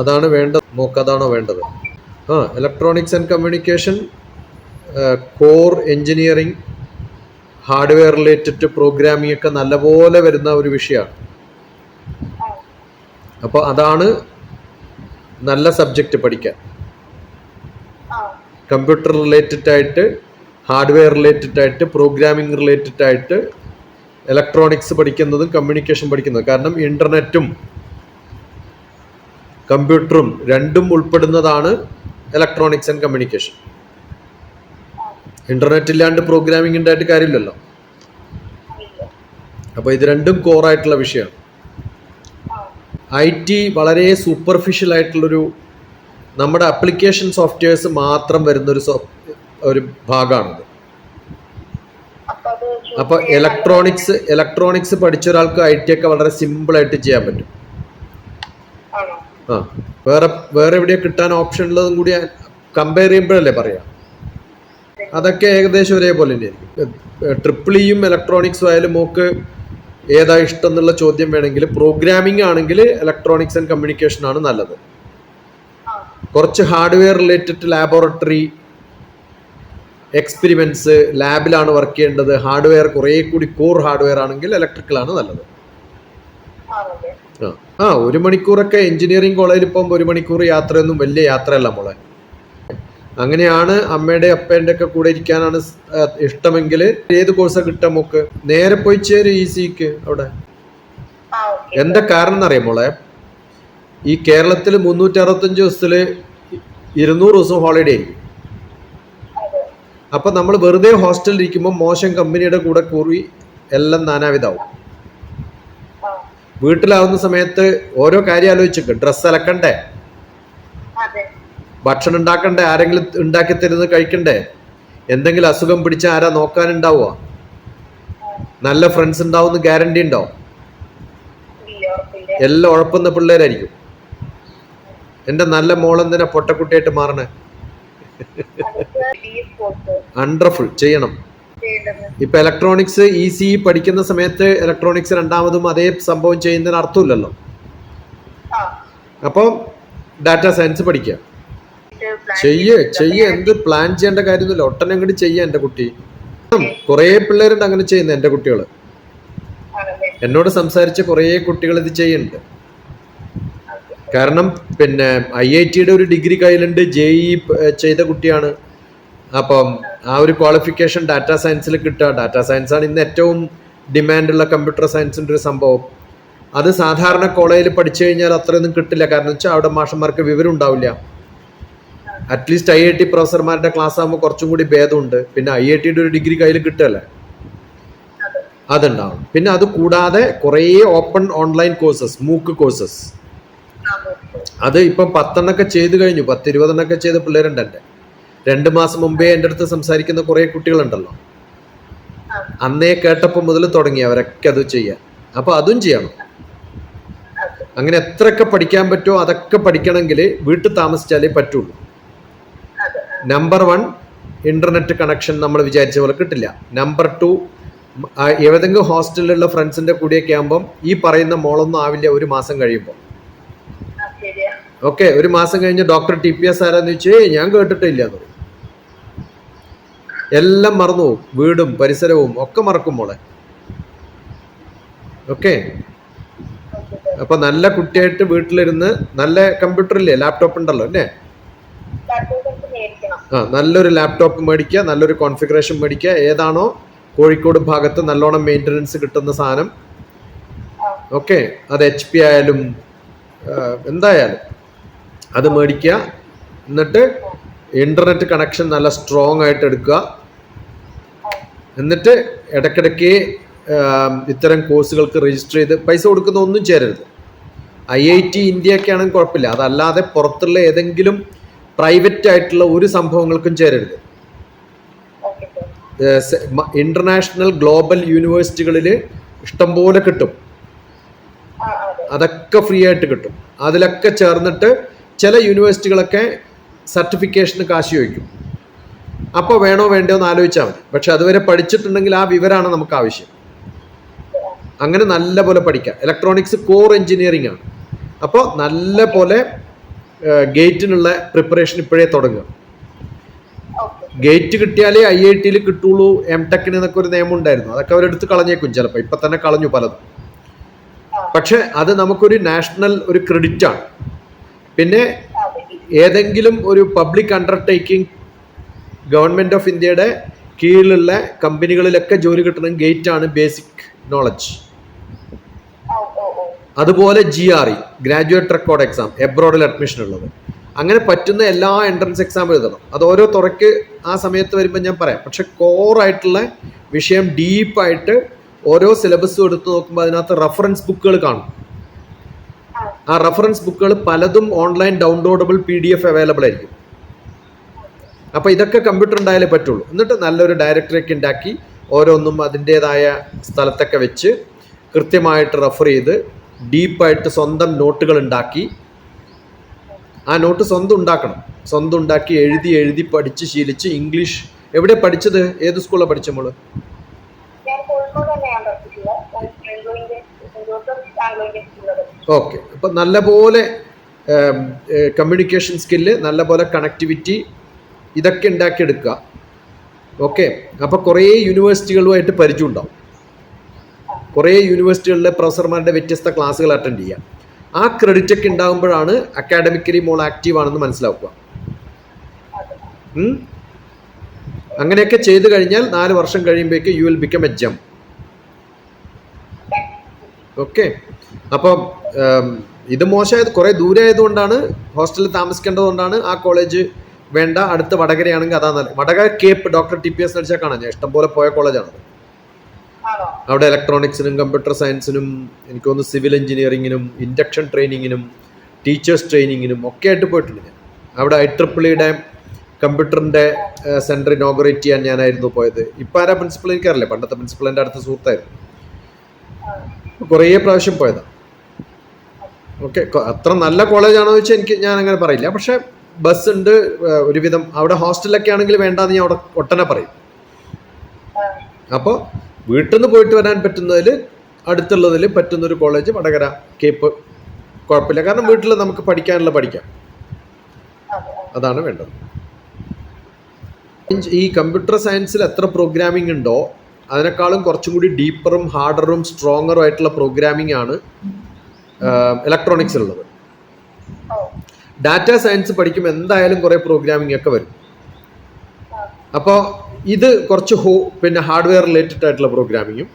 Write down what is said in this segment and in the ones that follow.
അതാണ് വേണ്ടത്. നോക്കതാണോ വേണ്ടത്? ആ electronics and communication core engineering hardware related programming ഒക്കെ നല്ലപോലെ വരുന്ന ഒരു വിഷയമാണ് അപ്പോൾ അതാണ് നല്ല സബ്ജക്റ്റ് പഠിക്കാൻ. കമ്പ്യൂട്ടർ റിലേറ്റഡ് ആയിട്ട് ഹാർഡ്വെയർ റിലേറ്റഡ് ആയിട്ട് പ്രോഗ്രാമിംഗ് റിലേറ്റഡ് ആയിട്ട് ഇലക്ട്രോണിക്സ് പഠിക്കുന്നതും കമ്മ്യൂണിക്കേഷൻ പഠിക്കുന്നതും. കാരണം ഇന്റർനെറ്റും കമ്പ്യൂട്ടറും രണ്ടും ഉൾപ്പെടുന്നതാണ് ഇലക്ട്രോണിക്സ് ആൻഡ് കമ്മ്യൂണിക്കേഷൻ ഇന്റർനെറ്റ് ഇല്ലാണ്ട് പ്രോഗ്രാമിംഗ് ഉണ്ടായിട്ട് കാര്യമില്ലല്ലോ. അപ്പൊ അപ്പോൾ ഇത് രണ്ടും കോറായിട്ടുള്ള വിഷയമാണ്. ഐ ടി വളരെ സൂപ്പർഫിഷ്യൽ ആയിട്ടുള്ളൊരു നമ്മുടെ അപ്ലിക്കേഷൻ സോഫ്റ്റ്വെയർസ് മാത്രം വരുന്ന ഒരു ഒരു ഭാഗമാണിത്. അപ്പൊ അപ്പോൾ ഇലക്ട്രോണിക്സ് ഇലക്ട്രോണിക്സ് പഠിച്ച ഒരാൾക്ക് ഐ ടി ഒക്കെ വളരെ സിമ്പിളായിട്ട് ചെയ്യാൻ പറ്റും. ആ വേറെ വേറെ എവിടെയാ കിട്ടാൻ ഓപ്ഷൻ ഉള്ളതും കൂടി കമ്പയർ ചെയ്യുമ്പോഴല്ലേ പറയാം? അതൊക്കെ ഏകദേശം ഒരേപോലെ തന്നെയായിരിക്കും ട്രിപ്പിൾ ഇയും ഇലക്ട്രോണിക്സും ആയാലും മോക്ക് ഏതാ ഇഷ്ടം എന്നുള്ള ചോദ്യം വേണമെങ്കിൽ പ്രോഗ്രാമിംഗ് ആണെങ്കിൽ ഇലക്ട്രോണിക്സ് ആൻഡ് കമ്മ്യൂണിക്കേഷൻ ആണ് നല്ലത്. കുറച്ച് ഹാർഡ്വെയർ റിലേറ്റഡ് ലാബോറട്ടറി എക്സ്പെരിമെന്റ്സ് ലാബിലാണ് വർക്ക് ചെയ്യേണ്ടത്. ഹാർഡ്വെയർ കുറേ കൂടി കോർ ഹാർഡ്വെയർ ആണെങ്കിൽ ഇലക്ട്രിക്കലാണ് നല്ലത്. ആണല്ലേ ആ. ഒരു മണിക്കൂറൊക്കെ എഞ്ചിനീയറിംഗ് കോളേജിൽ പോകുമ്പോൾ ഒരു മണിക്കൂർ യാത്രയൊന്നും വലിയ യാത്രയല്ല മോളെ. അങ്ങനെയാണ് അമ്മയുടെ അപ്പേന്റെ ഒക്കെ കൂടെ ഇരിക്കാനാണ് ഇഷ്ടമെങ്കിൽ. ഏത് കോഴ്സ് കിട്ടാൻ മോക്ക്? നേരെ പോയി ചേരും ഈ സിക്ക് അവിടെ. ആ ഓക്കെ. എന്താ കാരണം എന്നറിയാം മോളെ? ഈ കേരളത്തിൽ മുന്നൂറ്റി അറുപത്തഞ്ച് ദിവസത്തിൽ ഇരുന്നൂറ് ദിവസം ഹോളിഡേ ആയിരിക്കും. അപ്പം നമ്മൾ വെറുതെ ഹോസ്റ്റലിൽ ഇരിക്കുമ്പോൾ മോശം കമ്പനിയുടെ കൂടെ കൂറി എല്ലാം നാനാവിധാവും വീട്ടിലാവുന്ന സമയത്ത് ഓരോ കാര്യം ആലോചിച്ചേക്ക്. ഡ്രസ്സ് അലക്കണ്ടേ? ഭക്ഷണം ഉണ്ടാക്കണ്ടേ? ആരെങ്കിലും ഉണ്ടാക്കി തരുന്നത് കഴിക്കണ്ടേ? എന്തെങ്കിലും അസുഖം പിടിച്ചാൽ ആരാ നോക്കാനുണ്ടാവുക നല്ല ഫ്രണ്ട്സ് ഉണ്ടാവുന്ന ഗ്യാരണ്ടി ഉണ്ടോ? എല്ലാം ഉഴപ്പുന്ന പിള്ളേരായിരിക്കും. എന്റെ നല്ല മോളെന്തിനാ പൊട്ടക്കുട്ടിയായിട്ട് മാറണേ? അണ്ടർഫുൾ ചെയ്യണം. ഇപ്പൊ ഇലക്ട്രോണിക്സ് ഇ സി പഠിക്കുന്ന സമയത്ത് ഇലക്ട്രോണിക്സ് രണ്ടാമതും അതേ സംഭവം ചെയ്യുന്നതിന് അർത്ഥമില്ലല്ലോ. അപ്പം ഡാറ്റ സയൻസ് പഠിക്കുക ചെയ്യേ ചെയ്യ്. എന്ത് പ്ലാൻ ചെയ്യേണ്ട കാര്യമൊന്നുമില്ല. ഒട്ടനെ അങ്ങോട്ട് ചെയ്യാ എന്റെ കുട്ടി. കുറേ പിള്ളേരുണ്ട് അങ്ങനെ ചെയ്യുന്ന എന്റെ കുട്ടികൾ എന്നോട് സംസാരിച്ച കുറേ കുട്ടികൾ ഇത് ചെയ്യുന്നുണ്ട്. കാരണം പിന്നെ ഐ ഐ ടിയുടെ ഒരു ഡിഗ്രി കയ്യിലുണ്ട്. ജെഇ ഇ ചെയ്ത കുട്ടിയാണ്. അപ്പം ആ ഒരു ക്വാളിഫിക്കേഷൻ ഡാറ്റ സയൻസിൽ കിട്ടുക. ഡാറ്റ സയൻസ് ആണ് ഇന്ന് ഏറ്റവും ഡിമാൻഡുള്ള കമ്പ്യൂട്ടർ സയൻസിന്റെ ഒരു സംഭവം. അത് സാധാരണ കോളേജിൽ പഠിച്ചു കഴിഞ്ഞാൽ അത്രയൊന്നും കിട്ടില്ല. കാരണം വെച്ചാൽ അവിടെ മാഷന്മാർക്ക് വിവരം ഉണ്ടാവില്ല. At least I I T പ്രൊഫസർമാരുടെ class ആകുമ്പോൾ കുറച്ചും കൂടി ഭേദമുണ്ട്. പിന്നെ ഐ ഐ ടിയുടെ ഒരു ഡിഗ്രി കയ്യിൽ കിട്ടുകയല്ലേ? അതെ അതുണ്ടാവും. പിന്നെ അത് കൂടാതെ കുറേ open online courses MOOC courses അത് ഇപ്പം പത്തെണ്ണൊക്കെ ചെയ്ത് കഴിഞ്ഞു. പത്ത് ഇരുപതെണ്ണൊക്കെ ചെയ്ത പിള്ളേരുണ്ട് എന്റെ. രണ്ട് മാസം മുമ്പേ എന്റെ അടുത്ത് സംസാരിക്കുന്ന കുറേ കുട്ടികളുണ്ടല്ലോ. അന്നേ കേട്ടപ്പോൾ മുതൽ തുടങ്ങി അവരൊക്കെ അത് ചെയ്യാൻ. അപ്പോൾ അതും ചെയ്യണം. അങ്ങനെ എത്രയൊക്കെ പഠിക്കാൻ പറ്റുമോ അതൊക്കെ പഠിക്കണമെങ്കിൽ വീട്ടിൽ താമസിച്ചാലേ പറ്റുള്ളൂ. നമ്പർ വൺ ഇന്റർനെറ്റ് കണക്ഷൻ നമ്മൾ വിചാരിച്ച പോലെ കിട്ടില്ല. നമ്പർ ടു ഏതെങ്കിലും ഹോസ്റ്റലിലുള്ള ഫ്രണ്ട്സിന്റെ കൂടെയൊക്കെ ആകുമ്പം ഈ പറയുന്ന മോളൊന്നും ആവില്ല ഒരു മാസം കഴിയുമ്പോൾ ഓക്കെ ഒരു മാസം കഴിഞ്ഞ് ഡോക്ടർ ടി പി എസ് ആരാന്ന് ചോദിച്ചേ ഞാൻ കേട്ടിട്ടില്ല എന്ന് എല്ലാം മറന്നു പോകും വീടും പരിസരവും ഒക്കെ മറക്കും മോളെ. ഓക്കെ അപ്പൊ നല്ല കുട്ടിയായിട്ട് വീട്ടിലിരുന്ന് നല്ല കമ്പ്യൂട്ടർ ഇല്ലേ ലാപ്ടോപ്പ് ഉണ്ടല്ലോ അല്ലേ? ആ നല്ലൊരു ലാപ്ടോപ്പ് മേടിക്കുക നല്ലൊരു കോൺഫിഗറേഷൻ മേടിക്കുക. ഏതാണോ കോഴിക്കോട് ഭാഗത്ത് നല്ലോണം മെയിന്റനൻസ് കിട്ടുന്ന സാധനം. ഓക്കെ അത് എച്ച് പി ആയാലും എന്തായാലും അത് മേടിക്കുക. എന്നിട്ട് ഇന്റർനെറ്റ് കണക്ഷൻ നല്ല സ്ട്രോങ് ആയിട്ട് എടുക്കുക. എന്നിട്ട് ഇടയ്ക്കിടയ്ക്ക് ഇത്തരം കോഴ്സുകൾക്ക് രജിസ്റ്റർ ചെയ്ത് പൈസ കൊടുക്കുന്ന ഒന്നും ചേരരുത്. ഐ ഐ ടി ഇന്ത്യയൊക്കെ ആണെങ്കിൽ കുഴപ്പമില്ല അതല്ലാതെ പുറത്തുള്ള ഏതെങ്കിലും പ്രൈവറ്റ് ആയിട്ടുള്ള ഒരു സംഭവങ്ങൾക്കും ചേരരുത്. ഇന്റർനാഷണൽ ഗ്ലോബൽ യൂണിവേഴ്സിറ്റികളിൽ ഇഷ്ടംപോലെ കിട്ടും. അതെ. അതൊക്കെ ഫ്രീ ആയിട്ട് കിട്ടും. അതിലൊക്കെ ചേർന്നിട്ട് ചില യൂണിവേഴ്സിറ്റികളൊക്കെ സർട്ടിഫിക്കേഷന് കാശ് ചോദിക്കും. അപ്പോൾ വേണോ വേണ്ടോ എന്ന് ആലോചിച്ചാൽ മതി. പക്ഷെ അതുവരെ പഠിച്ചിട്ടുണ്ടെങ്കിൽ ആ വിവരമാണ് നമുക്ക് ആവശ്യം. അങ്ങനെ നല്ല പോലെ പഠിക്കാം. ഇലക്ട്രോണിക്സ് കോർ എഞ്ചിനീയറിംഗ് ആണ്. അപ്പോൾ നല്ല പോലെ ഗേറ്റിനുള്ള പ്രിപ്പറേഷൻ ഇപ്പോഴേ തുടങ്ങുക. ഗേറ്റ് കിട്ടിയാലേ ഐ ഐ ടിയിൽ കിട്ടുള്ളൂ എം ടെക്കിന് എന്നൊക്കെ ഒരു നിയമം ഉണ്ടായിരുന്നു അതൊക്കെ അവരെടുത്ത് കളഞ്ഞേക്കും ചിലപ്പോൾ ഇപ്പം തന്നെ കളഞ്ഞു പലതും. പക്ഷെ അത് നമുക്കൊരു നാഷണൽ ഒരു ക്രെഡിറ്റ് ആണ്. പിന്നെ ഏതെങ്കിലും ഒരു പബ്ലിക് അണ്ടർടേക്കിംഗ് ഗവൺമെന്റ് ഓഫ് ഇന്ത്യയുടെ കീഴിലുള്ള കമ്പനികളിലൊക്കെ ജോലി കിട്ടണം ഗേറ്റ് ആണ് ബേസിക് നോളജ് അതുപോലെ G R E graduate record exam എബ്രോഡിൽ admission ഉള്ളത്. അങ്ങനെ പറ്റുന്ന എല്ലാ എൻട്രൻസ് എക്സാം എഴുതണം. അത് ഓരോ തുറയ്ക്ക് ആ സമയത്ത് വരുമ്പോൾ ഞാൻ പറയാം. പക്ഷെ കോറായിട്ടുള്ള വിഷയം ഡീപ്പായിട്ട് ഓരോ സിലബസും എടുത്ത് നോക്കുമ്പോൾ അതിനകത്ത് റഫറൻസ് ബുക്കുകൾ കാണും. ആ റെഫറൻസ് ബുക്കുകൾ പലതും online downloadable P D F available ആയിരിക്കും. അപ്പോൾ ഇതൊക്കെ കമ്പ്യൂട്ടർ ഉണ്ടായാലേ പറ്റുള്ളൂ. എന്നിട്ട് നല്ലൊരു ഡയറക്ടറിയൊക്കെ ഉണ്ടാക്കി ഓരോന്നും അതിന്റേതായ സ്ഥലത്തൊക്കെ വെച്ച് കൃത്യമായിട്ട് റെഫർ ചെയ്ത് ഡീപ്പായിട്ട് സ്വന്തം നോട്ടുകൾ ഉണ്ടാക്കി. ആ നോട്ട് സ്വന്തം ഉണ്ടാക്കണം. സ്വന്തം ഉണ്ടാക്കി എഴുതി എഴുതി പഠിച്ച് ശീലിച്ച് ഇംഗ്ലീഷ് എവിടെ പഠിച്ചത്? ഏത് സ്കൂളിലാണ് പഠിച്ച മോൾ? ഓക്കെ. അപ്പം നല്ലപോലെ കമ്മ്യൂണിക്കേഷൻ സ്കില്ല് നല്ലപോലെ കണക്ടിവിറ്റി ഇതൊക്കെ ഉണ്ടാക്കിയെടുക്കുക. ഓക്കെ. അപ്പോൾ കുറേ യൂണിവേഴ്സിറ്റികളുമായിട്ട് പരിചയം ഉണ്ടാവും. കുറേ യൂണിവേഴ്സിറ്റികളിലെ പ്രൊഫസർമാരുടെ വ്യത്യസ്ത ക്ലാസ്സുകൾ അറ്റൻഡ് ചെയ്യുക. ആ ക്രെഡിറ്റ് ഒക്കെ ഉണ്ടാകുമ്പോഴാണ് അക്കാഡമിക്കലി മോൾ ആക്റ്റീവ് ആണെന്ന് മനസ്സിലാക്കുക? അങ്ങനെയൊക്കെ ചെയ്തു കഴിഞ്ഞാൽ നാല് വർഷം കഴിയുമ്പോഴേക്ക് you will become a gem okay അപ്പം ഇത് മോശമായത് കുറേ ദൂരെ ആയതുകൊണ്ടാണ് ഹോസ്റ്റലിൽ താമസിക്കേണ്ടതുകൊണ്ടാണ് ആ കോളേജ് വേണ്ട. അടുത്ത് വടകരയാണെങ്കിൽ അതാ നല്ല Vadakara CAPE doctor T P S നടിച്ചാൽ കാണാം. ഞാൻ ഇഷ്ടംപോലെ പോയ കോളേജാണ് അവിടെ ഇലക്ട്രോണിക്സിനും കമ്പ്യൂട്ടർ സയൻസിനും എനിക്ക് തോന്നുന്നു സിവിൽ എഞ്ചിനീയറിങ്ങിനും ഇൻഡക്ഷൻ ട്രെയിനിങ്ങിനും ടീച്ചേഴ്സ് ട്രെയിനിങ്ങിനും ഒക്കെ ആയിട്ട് പോയിട്ടുണ്ട് ഞാൻ. അവിടെ ഐ ട്രിപ്പിളിയുടെ കമ്പ്യൂട്ടറിന്റെ സെന്റർ ഇനോഗ്രേറ്റ് ചെയ്യാൻ ഞാനായിരുന്നു പോയത്. ഇപ്പം ആരാ പ്രിൻസിപ്പൾ എനിക്കറിയില്ല. പണ്ടത്തെ പ്രിൻസിപ്പൾ എന്റെ അടുത്ത സുഹൃത്തായിരുന്നു. കുറേ പ്രാവശ്യം പോയതാണ് ഓക്കെ അത്ര നല്ല കോളേജാണോ വെച്ചാൽ എനിക്ക് ഞാൻ അങ്ങനെ പറയില്ല. പക്ഷേ ബസ് ഉണ്ട് ഒരുവിധം. അവിടെ ഹോസ്റ്റലൊക്കെ ആണെങ്കിൽ വേണ്ടാന്ന് ഞാൻ അവിടെ ഒട്ടനെ പറയും. അപ്പോൾ വീട്ടിൽ നിന്ന് പോയിട്ട് വരാൻ പറ്റുന്നതിൽ അടുത്തുള്ളതിൽ പറ്റുന്നൊരു കോളേജ് വടകര കേപ്പ് കുഴപ്പമില്ല. കാരണം വീട്ടിൽ നമുക്ക് പഠിക്കാനുള്ള പഠിക്കാം. അതാണ് വേണ്ടത്. ഈ കമ്പ്യൂട്ടർ സയൻസിൽ എത്ര പ്രോഗ്രാമിംഗ് ഉണ്ടോ അതിനേക്കാളും കുറച്ചും കൂടി ഡീപ്പറും ഹാർഡറും സ്ട്രോങ്ങറും ആയിട്ടുള്ള പ്രോഗ്രാമിംഗ് ആണ് ഇലക്ട്രോണിക്സിലുള്ളത് ഡാറ്റ സയൻസ് പഠിക്കുമ്പോൾ എന്തായാലും കുറേ പ്രോഗ്രാമിംഗ് ഒക്കെ വരും. അപ്പോൾ ഇത് കുറച്ച് ഹോ പിന്നെ ഹാർഡ്വെയർ റിലേറ്റഡ് ആയിട്ടുള്ള പ്രോഗ്രാമിങ്ങും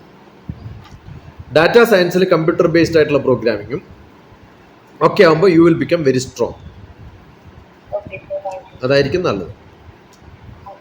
ഡാറ്റ സയൻസിൽ കമ്പ്യൂട്ടർ ബേസ്ഡ് ആയിട്ടുള്ള പ്രോഗ്രാമിങ്ങും ഒക്കെ ആകുമ്പോൾ you will become very strong അതായിരിക്കും നല്ലത്.